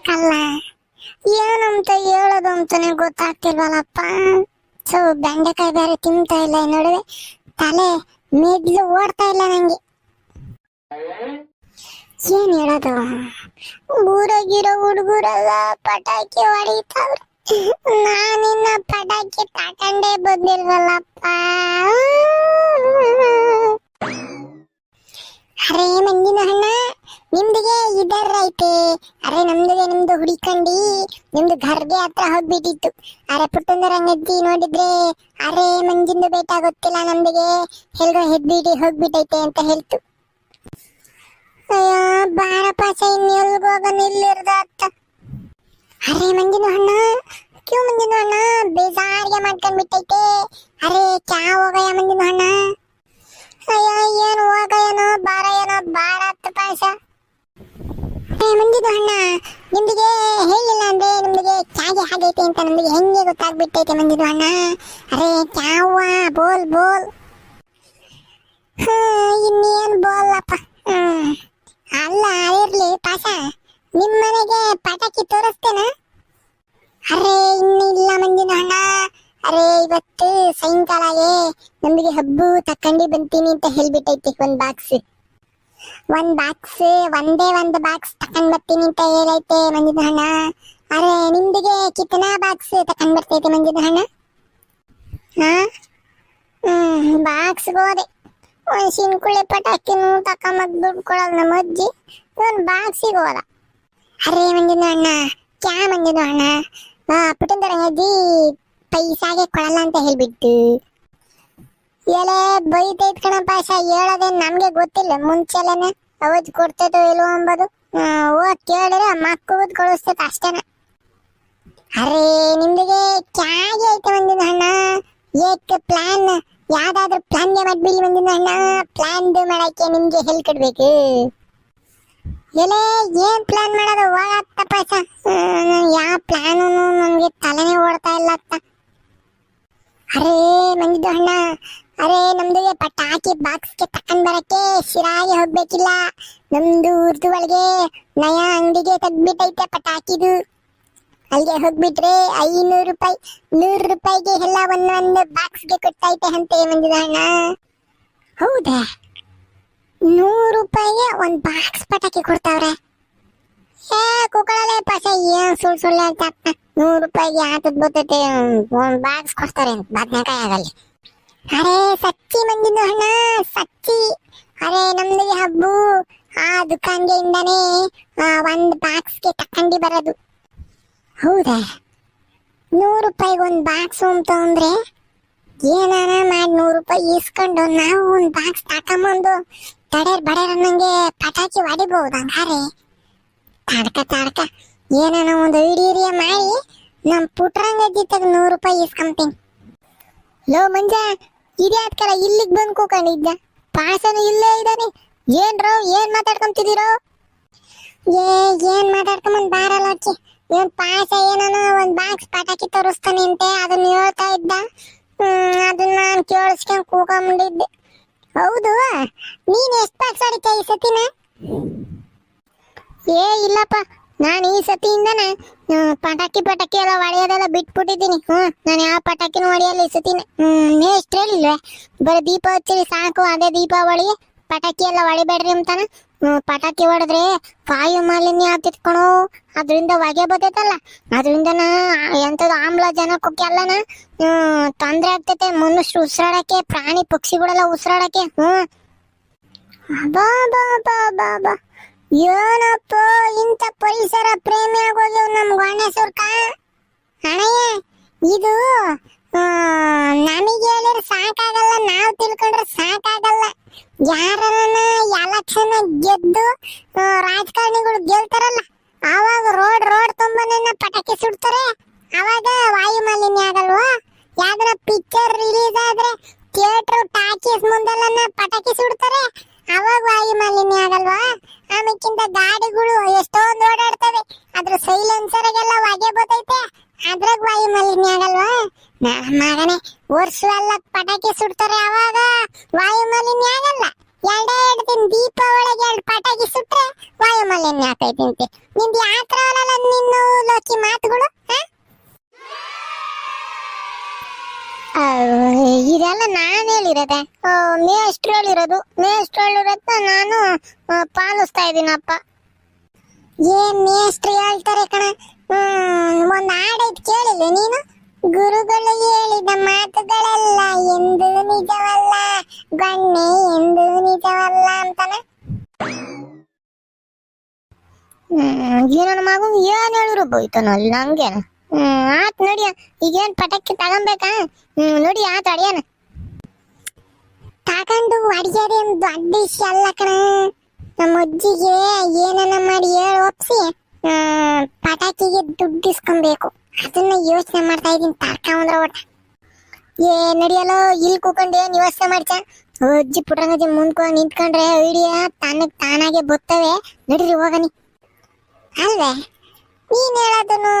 ಹೇಳ್ಕೊಬೇಕಲ್ಲ ಏನಂತ ಹೇಳೋದು ಅಂತಾನೆ ಗೊತ್ತಾಗ್ತಿಲ್ವಲ್ಲಪ್ಪ. ಸೊ ಬೆಂಡೆಕಾಯಿ ಬೇರೆ ತಿಂತಾ ಇಲ್ಲ ಈ ತಲೆ ಮೆದ್ಲು ಓಡ್ತಾ ಇಲ್ಲ ನಂಗೆ. ಏನ್ ಹೇಳೋದು? ಊರಾಗಿರೋ ಹುಡುಗರೆಲ್ಲ ಪಟಾಕಿ ಹೊಡಿತಾವ್ರೆ. ನಾನಿನ್ನ ಪಟಾಕಿ ತಕೊಂಡೇ ಬಂದಿಲ್ವಲ್ಲಪ್ಪ. ಅರೇ ಮಂಜಿನ ಅಣ್ಣ. ನಿಮ್ದಿಗೆ ಇದರ ಐತೆ. ಅರೆ ನಮ್ದಿಗೆ ನಿಮ್ದು ಹುಡಿಕಂಡಿ. ನಿಮ್ದು ಘರ್ಗೆ ಹತ್ರ ಹೋಗ್ಬಿಟ್ಟಿತ್ತು. ಅರೆ ಪುಟ್ಟಂದರ ಅಂಗಡಿ ನೋಡಿದ್ರೆ ಅರೆ ಮಂಜಿಂದು ಬೇಟ ಗೊತ್ತಿಲ್ಲ ನಮ್ದಿಗೆ. ಎಲ್ಗೋ ಹೆದ್ಬಿಡಿ ಹೋಗ್ಬಿಟ್ಟೈತೆ ಅಂತ ಹೇಳ್ತು. ಅಯ್ಯೋ ಬಾರಪ್ಪ ಸೈನ್ ಎಲ್ಗೋಗ ಹೋಗೋಣ ಇಲ್ಲಿರ್ದ ಅತ್ತ. ಅರೆ ಮಂಜಿನ ಅಣ್ಣ, ಕ್ಯೂ ಮಂಜಿನ ಹಣ್ಣ ಬೇಜಾರಿಗೆ ಮಾಡ್ಕೊಂಡ್ಬಿಟ್ಟೈತೆ. ಅರೆ ಚಾ ಹೋಗಯ ಮಂಜಿನ ಹಣ್ಣ ಅಯ್ಯೋ, ಏನು ಹೋಗ ಏನೋ ಬಾರ ಏನೋ ಬಾರ ಅತ್ತ ಪಾಯಸ. ಮುಂದಿನ ಅಣ್ಣ, ನಿಮ್ದಿಗೆ ಹೇಳಿಲ್ಲ ಅಂದ್ರೆ ನಿಮ್ದಿಗೆ ಚಾಗೆ ಹಾಗೈತೆ ಅಂತ ನಮ್ದಿಗೆ ಹೆಂಗೆ ಗೊತ್ತಾಗ್ಬಿಟ್ಟೈತೆ ಮುಂದಿದ್ದು ಅಣ್ಣ? ಅರೆ ಚಾವ ಬೋಲ್ ಬೋಲ್. ಹಾ, ಇನ್ನೇನ್ ಹ್ಮ್. ಅಲ್ಲ, ಇರ್ಲಿ ಪಾಸ ನಿಮ್ ಮನೆಗೆ ಪಟಾಕಿ ತೋರಿಸ್ತೇನ? ಅರೆ ಇನ್ನು ಇಲ್ಲ ಮಂಜಿನ ಅಣ್ಣ. ಅರೆ, ಇವತ್ತು ಸಾಯಂಕಾಲಗೆ ನಿಮಗೆ ಹಬ್ಬು ತಕ್ಕಂಡಿ ಬಂತೀನಿ ಅಂತ ಹೇಳ್ಬಿಟ್ಟೈತಿ ಒಂದ್ ಬಾಕ್ಸ್ ಒಂದ್ ಬಾಕ್ಸ್ ಒಂದೇ ಒಂದ್ ಬಾಕ್ಸ್ ತಕೊಂಡ್ ಬರ್ತೀನಿ ಅಂತ ಹೇಳೈತೆ ಮಂಜಿನ ಹಣ ಅರೆ, ನಿಮ್ದಿಗೆ ಕಿತ್ತನಾ ಬಾಕ್ಸ್ ತಕೊಂಡ್ ಬರ್ತೈತೆ ಮಂಜಿನ ಹಣ ಹಾ? ಹ್ಮ್ ಬಾಕ್ಸ್ ಹೋದೆ. ಒಂದ್ ಸಿಂಕುಳಿ ಪಟಾಕಿನೂ ತಕೊಂಬಕ್ ದುಡ್ಡು ಕೊಡೋದು ನಮ್ಮ ಅಜ್ಜಿ. ಒಂದ್ ಬಾಕ್ಸಿಗೆ ಹೋದ. ಅರೆ ಮಂಜಿನ ಅಣ್ಣ, ಕ್ಯಾ ಮಂಜಿನ ಅಣ್ಣ? ಪುಟಂದರ ಅಜ್ಜಿ, ಪೈಸಾಗೆ ಕೊಡಲ್ಲ ಅಂತ ಹೇಳ್ಬಿಟ್ಟು ಎಲೆ ಬೈತೈತ್ ಕಣಪ್ಪ ಶ, ಹೇಳೋದೇ ನಮ್ಗೆ ಗೊತ್ತಿಲ್ಲ. ಮುಂಚೆಲೆನೆ ಅವತ್ ಕೊಡ್ತೈತೋ ಇಲ್ವೋ ಅಂಬೋದು ಹೋಗ್ ಕೇಳಿದ್ರೆ ಮಕ್ಕಳು ಕಳಿಸ್ತೈತೆ ಅಷ್ಟೇನೆ. ಅರೆ, ನಿಮ್ದಿಗೆ ಕ್ಯಾಗೆ ಐತೆ ಮಂದಿನ ಅಣ್ಣ. ಏಕ್ ಪ್ಲಾನ್, ಯಾವ್ದಾದ್ರು ಪ್ಲಾನ್ ಮಾಡ್ಬಿಡಿ ಮಂದಿನ ಅಣ್ಣ. ಪ್ಲಾನ್ ಮಾಡಕ್ಕೆ ನಿಮ್ಗೆ ಹೆಲ್ಪ್ ಕೊಡ್ಬೇಕು. ಎಲೆ, ಏನ್ ಪ್ಲಾನ್ ಮಾಡೋದು? ಹೋಗತ್ತಪ್ಪ ಸ ಯಾವ ಪ್ಲಾನು ನಮ್ಗೆ ತಲೆನೇ ಓಡ್ತಾ ಇಲ್ಲ ಅತ್ತ. ಅರೆ ಮಂದಿದ್ದು ಅಣ್ಣ. ಅರೆ, ನಮ್ದು ಪಟಾಕಿ ಬಾಕ್ಸ್ಗೆ ತಕೊಂಡ್ ಬರಕ್ಕೆ ಶಿರಾಗಿ ಹೋಗ್ಬೇಕಿಲ್ಲ. ನಮ್ದು ಊರ್ದು ಒಳಗೆ ನಯ ಅಂಗಡಿಗೆ ತೆಗ್ದ್ಬಿಟ್ಟೈತೆ ಪಟಾಕಿದು. ಅಲ್ಲಿಗೆ ಹೋಗ್ಬಿಟ್ರೆ ಐನೂರು ರೂಪಾಯಿ, ನೂರು ರೂಪಾಯಿಗೆ ಎಲ್ಲ ಒಂದೊಂದು ಬಾಕ್ಸ್ಗೆ ಕೊಟ್ಟೈತೆ ಅಂತ ಮಂಜುದ ಅಣ್ಣ. ಹೌದಾ? ನೂರು ರೂಪಾಯಿಗೆ ಒಂದು ಬಾಕ್ಸ್ ಪಟಾಕಿ ಕೊಡ್ತಾವ್ರೆ. ಏ ಕುಕ್ಕಳಲೆ ಪಸ ಏನ್ ಸುಳ್ಳು ಸುಳ್ಳು ಹೇಳ್ತಾಪ್ಪ ನೂರು ರೂಪಾಯಿಗೆ ಆಟದ ಬರ್ತೈತೆ ಒಂದ್ ಬಾಕ್ಸ್ ಕೊಡ್ತಾರೆ ಬದ್ನೆಕಾಯಿ ಆಗಲ್ಲಿ. ಅರೆ, ಸಚ್ಚಿ ಮಂದಿದ್ದು ಅಣ್ಣ, ಸಚ್ಚಿ. ಅರೆ, ನಮ್ದು ಹಬ್ಬು. ಆ ದುಕಾನ್ಗೆಯಿಂದಾನೇ ಒಂದ್ ಬಾಕ್ಸ್ಗೆ ತಕೊಂಡಿ ಬರೋದು. ಹೌದಾ? ನೂರು ರೂಪಾಯಿಗೆ ಒಂದ್ ಬಾಕ್ಸ್ ಅಂತ ಅಂದ್ರೆ ಮಾಡಿ ನೂರು ರೂಪಾಯಿ ಇಸ್ಕೊಂಡು ನಾವು ಒಂದ್ ಬಾಕ್ಸ್ ತಕೊಂಬಂದು ತಡೇರ್ ಬಡೇರ್ ಅನ್ನಂಗೆ ಪಟಾಕಿ ಹೊಡಿಬಹುದು ಹಂಗಾರೆ ತಾಡ್ಕ ತಾಡ್ಕ. ಏನಾನ ಒಂದು ಹಿಡಿಯ ಮಾಡಿ ನಮ್ಮ ಪುಟ್ರಂಗ ಜಿತ್ತಾಗ ನೂರು ರೂಪಾಯಿ ಇಸ್ಕೊಂತೀನಿ ಲೋ ಮಂಜ ಇದ್ಯಾತ್ಕರ ಇಲ್ಲಿಗೆ ಬಂದು ಕೂಕೊಂಡಿದ್ದ ಪಾಸನು ಇಲ್ಲೇ ಇದ್ದಾನೆ ಏನ್ರೋ, ಏನ್ ಮಾತಾಡ್ಕೊಂತಿದ್ದೀರೋ? ಏ, ಏನ್ ಮಾತಾಡ್ಕೊಂಬಂದ್ ಬಾರಲ್ಲ ಅಕ್ಕಿ. ಇವನ್ ಪಾಸ ಏನನ ಒಂದ್ ಬಾಕ್ಸ್ ಪಟಾಕಿ ತೋರಿಸ್ತಾನೆ ಅಂತೆ, ಅದನ್ನ ಹೇಳ್ತಾ ಇದ್ದ. ಅದನ್ನ ನಾನು ಕೇಳಿಸ್ಕೊಂಡ್ ಕೂಕೊಂಡಿದ್ದೆ ಹೌದು, ನೀನ್ ಎಷ್ಟು ಬಾಕ್ಸ್ ಹೊಡಿತಾ ಈ ಸತಿನ? ಏ, ಇಲ್ಲಪ್ಪ ನಾನು ಈ ಸತಿಯಿಂದನ ಪಟಾಕಿ ಪಟಾಕಿ ಎಲ್ಲ ಹೊಡೆಯೋದೆಲ್ಲ ಬಿಟ್ಬಿಟ್ಟಿದ್ದೀನಿ. ಹ್ಞೂ, ನಾನು ಯಾವ ಪಟಾಕಿನೂ ಹೊಡೆಯಲ್ಲ ಈ ಸತಿನ. ನೆಕ್ಸ್ಟ್ ಹೇಳಿಲ್ವೇ? ಬರೀ ದೀಪ ಹಚ್ಚಿರಿ ಸಾಕು, ಅದೇ ದೀಪಾವಳಿ. ಪಟಾಕಿ ಎಲ್ಲ ಹೊಡಿಬೇಡ್ರಿ ಅಂತಾನ. ಪಟಾಕಿ ಹೊಡೆದ್ರೆ ವಾಯು ಮಾಲಿನ್ಯ ಆಗ್ತಿತ್ ಕಣೋ. ಅದರಿಂದ ಹೊಗೆ ಬರ್ತೈತಲ್ಲ. ಅದರಿಂದನ ಎಂಥದ್ದು ಆಮ್ಲಜನಕಕ್ಕೆಲ್ಲನ ತೊಂದರೆ ಆಗ್ತೈತೆ. ಮನುಷ್ಯರು ಉಸಿರಾಡಕ್ಕೆ, ಪ್ರಾಣಿ ಪಕ್ಷಿಗಳೆಲ್ಲ ಉಸಿರಾಡಕ್ಕೆ, ಹ್ಞೂ. ಬಾ ಬಾ ಬಾ ಬಾ ಬಾ. ಏನಪ್ಪ ಇಂಥ ಪರಿಸರ ಪ್ರೇಮಿ ಆಗೋದು ನಮ್ ಗಣೇಶ್ವರ್ಕ ಅಣ್ಣಯ್ಯ ಇದು ನಮಗೆ ಹೇಳಿದ್ರೆ ಸಾಕಾಗಲ್ಲ, ನಾವು ತಿಳ್ಕೊಂಡ್ರೆ ಸಾಕಾಗಲ್ಲ. ಯಾರನ್ನ ಎಲೆಕ್ಷನ್ ಗೆದ್ದು ರಾಜಕಾರಣಿಗಳು ಗೆಲ್ತಾರಲ್ಲ, ಆವಾಗ ರೋಡ್ ರೋಡ್ ತುಂಬಾನೇ ಪಟಾಕಿ ಸುಡ್ತಾರೆ. ಆವಾಗ ವಾಯು ಮಾಲಿನ್ಯ ಆಗಲ್ವಾ? ಯಾವ್ದಾರ ಪಿಕ್ಚರ್ ರಿಲೀಸ್ ಆದ್ರೆ ಥಿಯೇಟರ್ ಟಾಕೀಸ್ ಮುಂದೆಲ್ಲ ಪಟಾಕಿ ಸುಡ್ತಾರೆ. ಅವಾಗ ವಾಯು ಮಾಲಿನ್ಯ ಆಗಲ್ವಾ? ಆಮೆಕ್ಕಿಂತ ಗಾಡಿಗಳು ಎಷ್ಟೊಂದು ಓಡಾಡ್ತವೆ. ಅದ್ರ ಸೈಲೆನ್ಸರ್ಗೆಲ್ಲ ವಾಗೆ ಬತೈತೆ ಅದ್ರಾಗ ವಾಯು ಮಾಲಿನ್ಯ ಆಗಲ್ವಾ? ಮಗನೆ ವರ್ಷ ಎಲ್ಲ ಪಟಾಕಿ ಸುಡ್ತಾರೆ ಅವಾಗ ವಾಯು ಮಾಲಿನ್ಯ ಆಗಲ್ಲ. ಎರಡೇ ಎರಡು ದಿನ ದೀಪ ಒಳಗೆ ಎರಡು ಪಟಾಕಿ ಸುಟ್ರೆ ವಾಯು ಮಾಲಿನ್ಯ ಆಗ್ತೈತಿ ಅಂತೆ. ಯಾತ್ರ ನಿನ್ನ ಲೋಕಿ ಮಾತುಗಳು ಇದೆಲ್ಲ ನಾ ಎಲ್ಲಿರದೆ ಹೇಳಿರೋದು ಅಷ್ಟರಲ್ಲಿರೋದು? ಮೇ ನಾನು ಪಾಲಿಸ್ತಾ ಇದ್ದೀನಪ್ಪ. ಏನ್ ಮೇ ಹೇಳ್ತಾರೆ ಕಣ? ಒಂದು ಹಾಡೈತ್ ಕೇಳಿಲ್ಲ ನೀನು? ಗುರುಗಳು ಹೇಳಿದ ಮಾತುಗಳೆಲ್ಲ ಎಂದು ನಿಜವಲ್ಲ ಬನ್ನಿ ಎಂದು ನಿಜವಲ್ಲ ಅಂತಾನೆ. ಏನೋ ಮಗು ಏನ್ ಹೇಳಿದ್ರು ಬೋಯ್ತಾನ, ಅಲ್ಲಿ ನಂಗೇನ ಆತ್ ನೋಡಿ ಈಗೇನ್ ಪಟಾಕಿ ತಗೊಂಬೇಕಾ? ನೋಡಿ, ಆತ ಅಡಿಯಾನ ತಗೊಂಡು ಅಡಿಗೆದೆ ಒಂದು ದೊಡ್ಡ ವಿಷಯ ಅಲ್ಲ ಕಣ. ನಮ್ಮ ಅಜ್ಜಿಗೆ ಏನನ್ನ ಮಾಡಿ ಹೇಳಿ ಒಪ್ಸಿ ಪಟಾಕಿಗೆ ದುಡ್ಡು ಇಸ್ಕೊಬೇಕು. ಅದನ್ನ ಯೋಚನೆ ಮಾಡ್ತಾ ಇದೀನಿ ತರ್ಕೊಂಡ್ರ ಒಟ್ಟ. ಏ ನಡಿಯಲ್ಲ ಇಲ್ಲಿ ಕೂಕೊಂಡು ಏನು ಯೋಚನೆ ಮಾಡ್ಚ ಅಜ್ಜಿ ಪುಟ್ರಂಗಜ್ಜಿ ಮುಂದ್ಕೊ ನಿಂತ್ಕೊಂಡ್ರೆ ಐಡಿಯಾ ತನಗ್ ತಾನಾಗೆ ಬರ್ತವೆ ನಡೀರಿ ಹೋಗನಿ ಅಲ್ವೇ? ನೀನ್ ಹೇಳೋದನ್ನು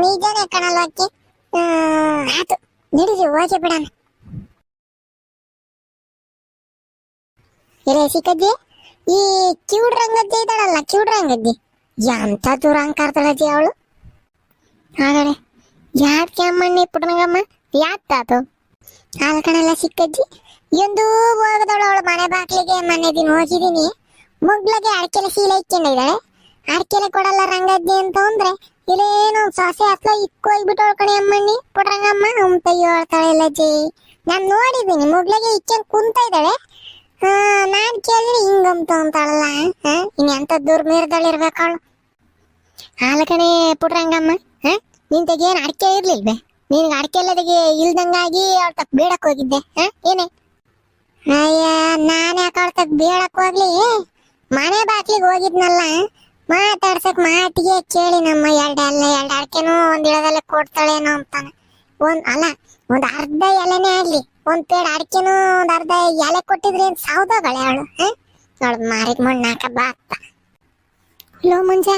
ನಿಜನೇ ಕಣಲ್ವ ಅಕ್ಕಿ. ಆ, ಆತು. ನಡೀರಿ ಹೋಗಿ ಬಿಡಣ. ಎಲೆ ಸಿಕ್ಕಜ್ಜಿ ಈ ಕ್ಯೂಡ್ ರಂಗಜ್ಜಿ ಇದ್ದಾಳಲ್ಲ, ಕ್ಯೂಡ್ ರಂಗಜ್ಜಿ ಎಂತ ದೂರ ಅಂಕಾರ್ತಾಳಜ್ಜಿ ಅವಳು. ಹಾಗಾದ್ರೆ ಯಾತ್ ಕೆಮ್ಮಣ್ಣಿ ಪುಟ್ಟನಗಮ್ಮ? ಯಾತ್ ತಾತು? ಆದ ಕಣಲ್ಲ ಸಿಕ್ಕಜ್ಜಿ ಎಂದು ಹೋಗದವಳು ಅವಳು ಮನೆ ಬಾಗ್ಲಿಗೆ, ಮನೆ ದಿನ ಹೋಗಿದ್ದೀನಿ. ಮುಗ್ಲಗೆ ಅಡಕೆಲೆ ಸೀಲೆ ಇಕ್ಕೊಂಡಿದ್ದಾಳೆ. ಅಡಕೆಲೆ ಕೊಡಲ್ಲ ರಂಗಜ್ಜಿ ಅಂತ ಅಂದ್ರೆ ಇಲ್ಲೇನು ಸೊಸೆ ಹತ್ಲ ಇಕ್ಕು ಹೋಗ್ಬಿಟ್ಟವಳು ಕಣೆ ಅಮ್ಮಣ್ಣಿ ಪುಟ್ರಂಗಮ್ಮ ಅಂತ ಹೇಳ್ತಾಳೆ ಇಲ್ಲಜ್ಜಿ ನಾನು ನೋಡಿದ್ದೀನಿ ಮುಗ್ಲಗೆ ಇಕ್ಕಂಡ್ ಕುಂತ ಇದ್ದಾಳೆ. ಹಾ, ನಾನ್ ಕೇಳಿದ್ರೆ ಹಿಂಗಂತ ಅಂತಾಳಲ್ಲ ಹಾ, ಇನ್ ಎಂತ ದುರ್ಮೀರ್ದಳಿರ್ಬೇಕು ಅವಳು? ಹಾಲ ಕಣೆ, ಪುಟ್ರಂಗಮ್ಮ, ಹಾ? ನಿನ್ ತೆಗೇನು ಅಡಿಕೆ ಇರ್ಲಿಲ್ವೆ ನಿನ್ಗೆ ಅಡಿಕೆ ಇಲ್ಲದಗೆ ಇಲ್ದಂಗಾಗಿ ಅವಳ ತಕ್ ಬೇಡಕ್ ಹೋಗಿದ್ದೆ ಏನೇ? ಅಯ್ಯ, ನಾನು ಯಾಕೆ ಅವಳ ತಕ್ ಬೇಡಕ್ ಹೋಗ್ಲಿ? ಮನೆ ಬಾಗ್ಲಿಗೆ ಹೋಗಿದ್ನಲ್ಲ ಮಾತಾಡ್ಸಕ್ ಮಾತಿಗೆ ಕೇಳಿ ನಮ್ಮ ಎರಡು ಅಲ್ಲ, ಎರಡು ಅಡಿಕೆನೂ ಒಂದ್ ಇಳದಲ್ಲೇ ಕೊಡ್ತಾಳೇನೋ ಅಂತಾನೆ. ಒಂದ್, ಅಲ್ಲ, ಒಂದ್ ಅರ್ಧ ಎಲೆನೇ ಆಗ್ಲಿ. ಒಂದ್ ಪೇಡ್ ಅಡಿಕೆನೂ ಒಂದ್ ಅರ್ಧ ಎಲೆ ಕೊಟ್ಟಿದ್ರೆ ಏನ್ ಸಾವ್ದೋಗಳೆ ಅವಳು ನೋಡ್, ಮಾರಿಗ್ ಮಣ್ಣು ಹಾಕ ಬಾ ಅತ್ತ. ಲೋ ಮುಂಜ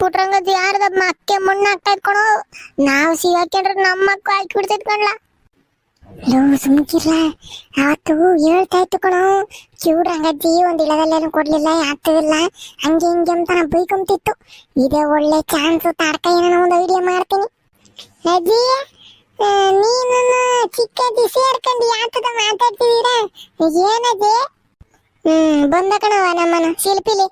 ಪುಟ್ರಂಗದ್ ಯಾರದ ಅಕ್ಕೆ ಮಣ್ಣು ಹಾಕ್ತಾ ಇದ್ಕೊಣೋ ನಾವು ಸಿಗಾಕೊಂಡ್ರೆ ನಮ್ಮ ಮಕ್ಕ ಹಾಕಿ ಬಿಡ್ತೈತ್ ಲೋ, ಸುಮ್ಕಿರ್ಲ. ಅವತ್ತು ಹೇಳ್ತಾ ಇತ್ತು ಕಣೋ ಕಿವುಡ್ ರಂಗಜ್ಜಿ ಒಂದ್ ಇಳದಲ್ಲೇನು ಕೊಡ್ಲಿಲ್ಲ ಯಾತು ಇಲ್ಲ ಹಂಗೆ ಹಿಂಗೆ ಅಂತ ನಾ ಬೈಕೊಂತಿತ್ತು. ಇದೇ ಒಳ್ಳೆ ಚಾನ್ಸ್ ತಾಡ್ಕ, ಏನೋ ಒಂದು ಐಡಿಯಾ ಮಾಡ್ತೀನಿ. ಅಜ್ಜಿ ನೀನು ಚಿಕ್ಕಜ್ಜಿ ಸೇರ್ಕೊಂಡು ಯಾತದ ಮಾತಾಡ್ತಿದ್ದೀರಾ? ಏನಜ್ಜಿ ಹ್ಮ್, ಬಂದ ಕಣವ ನಮ್ಮನ ಶಿಲ್ಪಿಲಿ.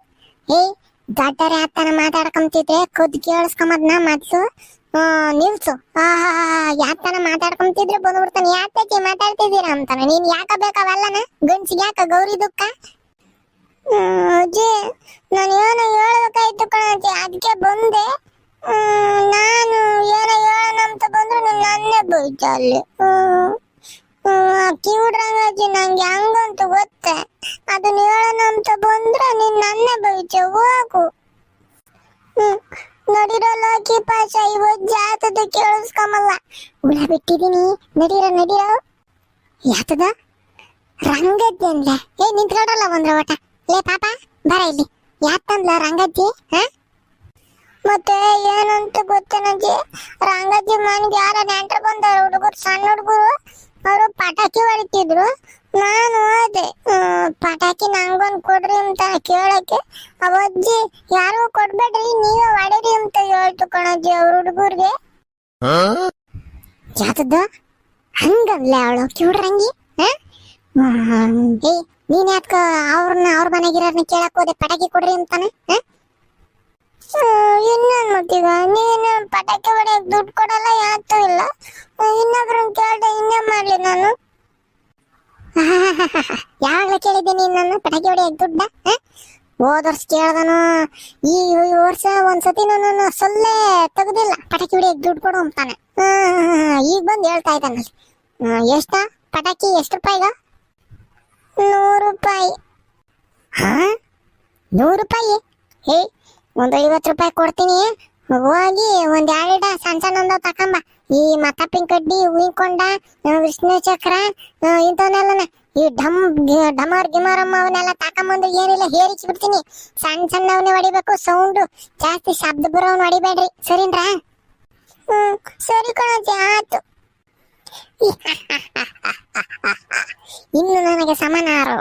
ಏಯ್ ದೊಡ್ಡರೆ ಆತನ ಮಾತಾಡ್ಕೊಂತಿದ್ರೆ ಖುದ್ ಕೇಳಿಸ್ಕೊಂಬದ್ನ ಮೊದ್ಲು ನಿಲ್ಸು. ಯಾತನ ಮಾತಾಡ್ಕೊಂತಿದ್ರೆ ಬಂದ್ಬಿಡ್ತಾನೆ ಯಾತಜ್ಜಿ ಮಾತಾಡ್ತಿದ್ದೀರಾ ಅಂತಾನೆ? ನೀನ್ ಯಾಕ ಬೇಕಾವಲ್ಲನ? ಗಂಡ್ಸಿಗೆ ಯಾಕ ಗೌರಿ ದುಃಖ? ಅಜ್ಜಿ, ನಾನು ಏನೋ ಹೇಳ್ಬೇಕಾಯ್ತು ಕಣಜ್ಜಿ. ಅದಕ್ಕೆ ಬಂದೆ. ಹೇಳೋಣ ನೀನ್ ನನ್ನೇ ಬೈತ ಅಲ್ಲಿ ಕಿವುಡ್ರಂಗಜ್ಜಿ ನಂಗೆ ಹಂಗಂತ ಗೊತ್ತೆ. ಅದು ಹೇಳೋಣ ಅಂತ ಬಂದ್ರೆ ನೀನ್ ನನ್ನೇ ಬೈತ, ಹೋಗು. ಹ್ಮ್. ಲೋಕಿ ಅಕ್ಕಿ ಪಾಶ ಇವತ್ ಜಾತದ ಕೇಳಿಸ್ಕೊಂಬಲ್ಲ. ಹುಳ ಬಿಟ್ಟಿದೀನಿ, ನಡೀರ ನಡೀರ. ಯಾತದ? ರಂಗಜ್ಜಿ ಅಂದ್ಲೆ. ಏ ನಿಂತ್ಕೊಡಲ್ಲ ಒಂದ್ರ ಓಟ ಲೇ, ಪಾಪ, ಬರ ಇಲ್ಲಿ. ಯಾತಂದ್ಲ ರಂಗಜ್ಜಿ, ಹಾ? ಮತ್ತೆ ಏನಂತ ಗೊತ್ತೇನಜ್ಜಿ ರಂಗಜ್ಜಿ ಮನೆಗೆ ಯಾರ ನೆಂಟ್ರು ಬಂದವರು ಹುಡುಗರು ಸಣ್ಣ ಹುಡುಗರು ಅವರು ಪಟಾಕಿ ಹೊಡಿತಿದ್ರು. ನಾನು ಅದೇ ಪಟಾಕಿ ನಂಗೊಂದು ಕೊಡ್ರಿ ಅಂತ ಕೇಳಕ್ಕೆ. ಅವಜ್ಜಿ ಯಾರು ಕೊಡ್ಬೇಡ್ರಿ ನೀವೇ ಹೊಡೀರಿ ಅಂತ ಹೇಳ್ತು ಕಣಜ್ಜಿ ಅವ್ರ ಹುಡುಗರಿಗೆ. ಯಾತದ ಹಂಗಲ್ಲ ಅವಳು. ಏ ನೀನ್ ಯಾಕ ಅವ್ರನ್ನ ಅವ್ರ ಮನೆಗಿರೋರ್ನ ಕೇಳಕ್ ಹೋದೆ ಪಟಾಕಿ ಕೊಡ್ರಿ ಅಂತಾನೆ? ಹ? ಇನ್ನೇನ್ ಮತ್ತೀಗ ನೀನು ಪಟಾಕಿ ಹೊಡೆಯಕ್ ದುಡ್ಡು ಕೊಡಲ್ಲ, ಯಾತೂ ಇಲ್ಲ. ಇನ್ನೊಬ್ರನ್ನ ಕೇಳ್ದೆ ಇನ್ನೇ ಮಾಡ್ಲಿ ನಾನು? ಯಾವಾಗ್ಲೂ ಕೇಳಿದ್ದೆ ನೀನ್ ನನ್ನ ಪಟಾಕಿ ಹೊಡೆಯಕ್ ದುಡ್ಡ ಹೋದ ವರ್ಷ ಕೇಳ್ದನು, ಈ ವರ್ಷ ಒಂದ್ಸತಿ ನಾನು ಸೊಲ್ಲೆ ತೆಗ್ದಿಲ್ಲ. ಪಟಾಕಿ ಹೊಡೆಯಕ್ ದುಡ್ಡು ಕೊಡು ಅಂತಾನೆ. ಈಗ ಬಂದು ಹೇಳ್ತಾ ಇದ್ದಾನಲ್ಲಿ ಎಷ್ಟ? ಪಟಾಕಿ ಎಷ್ಟು ರೂಪಾಯಿಗ ನೂರು ರೂಪಾಯಿ. ಹಾ? ನೂರು ರೂಪಾಯಿ? ಹೇ ಒಂದು ಐವತ್ತು ರೂಪಾಯಿ ಕೊಡ್ತೀನಿ. ಹೋಗಿ ಒಂದ್ ಎರಡ ಸಣ್ಣ ಸಣ್ಣ ಒಂದು ತಕೊಂಬ. ಈ ಮತ್ತಪ್ಪಿನ ಕಡ್ಡಿ, ಹೂವಿನ ವಿಷ್ಣು ಚಕ್ರ ಇಂಥವನ್ನೆಲ್ಲನ ಈ ಢಮ್ ಡಮರ್ ಗಿಮರಮ್ಮ ಅವನ್ನೆಲ್ಲ ತಕೊಂಬಂದು ಏನಿಲ್ಲ ಹೇರಿಸಿ ಬಿಡ್ತೀನಿ. ಸಣ್ಣ ಸಣ್ಣವನ್ನೇ ಹೊಡಿಬೇಕು, ಸೌಂಡ್ ಜಾಸ್ತಿ ಶಬ್ದ ಬರೋನ್ ಹೊಡಿಬೇಡ್ರಿ. ಸರಿನ್ರಾ? ಹ್ಮ್, ಸರಿ ಕಣಜ್ಜಿ, ಆಯ್ತು. ಇನ್ನು ನನಗೆ ಸಮಾನಾರು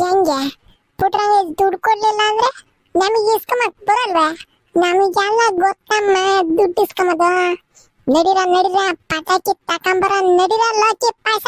ಹೆಂಗೆ? ಪುಟ್ರಂಗೆ ದುಡ್ಡು ಕೊಡ್ಲಿಲ್ಲ ಅಂದ್ರೆ? ನಮಗೆ ಇಸ್ಕೊಂಬಕ್ ಬರಲ್ವಾ? ನಮಗೆಲ್ಲ ಗೊತ್ತಮ್ಮ ದುಡ್ಡು ಇಸ್ಕೊಂಬದು ನಡೀರ ನಡೀರ ಪಟಾಕಿ ತಕೊಂಬರ ನಡೀರ ಲೋಕಿ ಪಾಸ